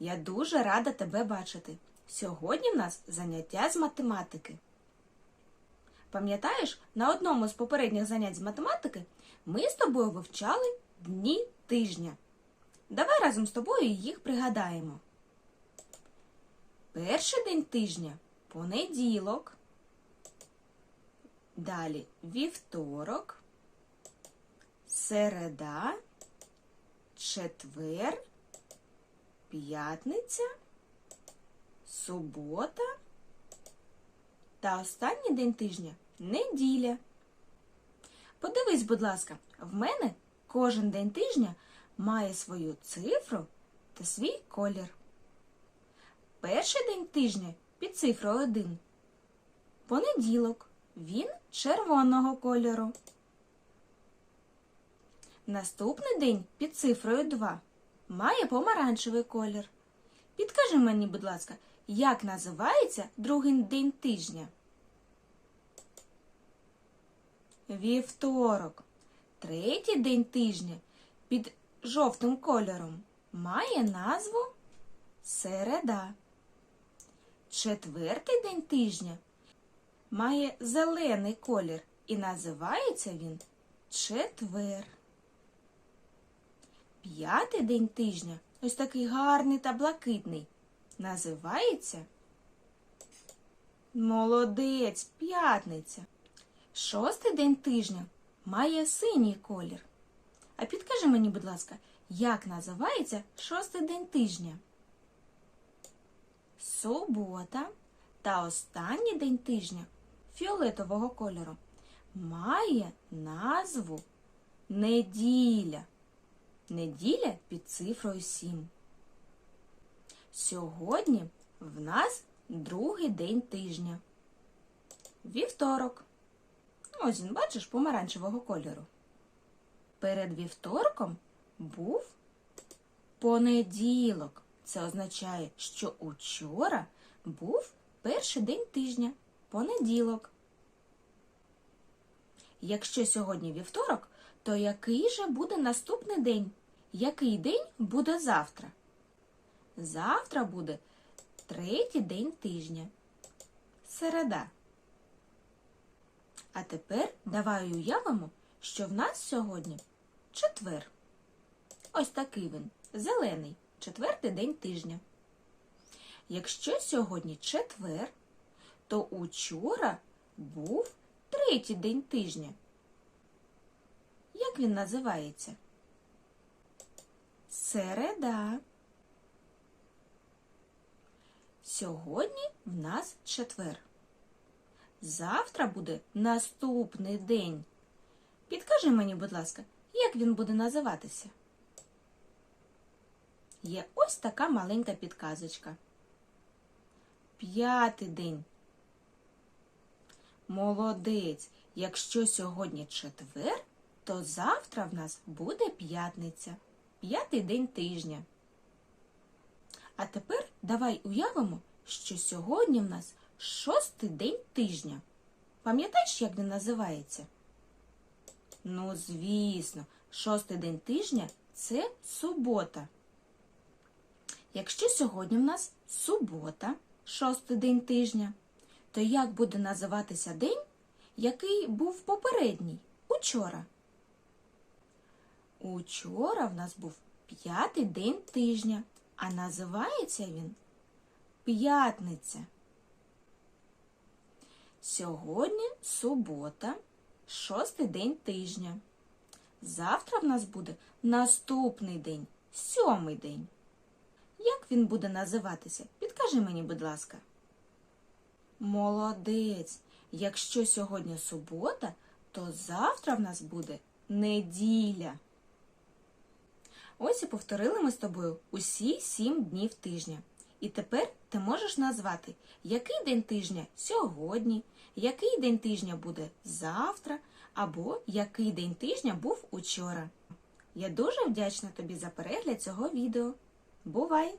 Я дуже рада тебе бачити. Сьогодні в нас заняття з математики. Пам'ятаєш, на одному з попередніх занять з математики ми з тобою вивчали дні тижня. Давай разом з тобою їх пригадаємо. Перший день тижня понеділок. Далі вівторок, середа, четвер, п'ятниця, субота та останній день тижня неділя. Подивись, будь ласка, в мене кожен день тижня має свою цифру та свій колір. Перший день тижня під цифрою 1. Понеділок. Він червоного кольору. Наступний день під цифрою 2 має помаранчевий колір. Підкажи мені, будь ласка, як називається другий день тижня? Вівторок. Третій день тижня під жовтим кольором має назву середа. Четвертий день тижня має зелений колір і називається він четвер. П'ятий день тижня, ось такий гарний та блакитний, називається Молодець, п'ятниця. Шостий день тижня має синій колір. А підкажи мені, будь ласка, як називається шостий день тижня? Субота та останній день тижня фіолетового кольору має назву неділя. Неділя під цифрою 7. Сьогодні в нас другий день тижня. Вівторок. Ось він, бачиш, помаранчевого кольору. Перед вівторком був понеділок. Це означає, що учора був перший день тижня понеділок. Якщо сьогодні вівторок, то який же буде наступний день? Який день буде завтра? Завтра буде третій день тижня. Середа. А тепер давай уявимо, що в нас сьогодні четвер. Ось такий він, зелений, четвертий день тижня. Якщо сьогодні четвер, то учора був третій день тижня. Він називається? Середа. Сьогодні в нас четвер. Завтра буде наступний день. Підкажи мені, будь ласка, як він буде називатися? Є ось така маленька підказочка. П'ятий день. Молодець. Якщо сьогодні четвер, то завтра в нас буде п'ятниця. П'ятий день тижня. А тепер давай уявимо, що сьогодні в нас шостий день тижня. Пам'ятаєш, як він називається? Ну, звісно, шостий день тижня це субота. Якщо сьогодні в нас субота, шостий день тижня, то як буде називатися день, який був попередній, учора? Учора в нас був п'ятий день тижня, а називається він п'ятниця. Сьогодні субота, шостий день тижня. Завтра в нас буде наступний день, сьомий день. Як він буде називатися? Підкажи мені, будь ласка. Молодець. Якщо сьогодні субота, то завтра в нас буде неділя. Ось і повторили ми з тобою усі сім днів тижня. І тепер ти можеш назвати, який день тижня сьогодні, який день тижня буде завтра, або який день тижня був учора. Я дуже вдячна тобі за перегляд цього відео. Бувай!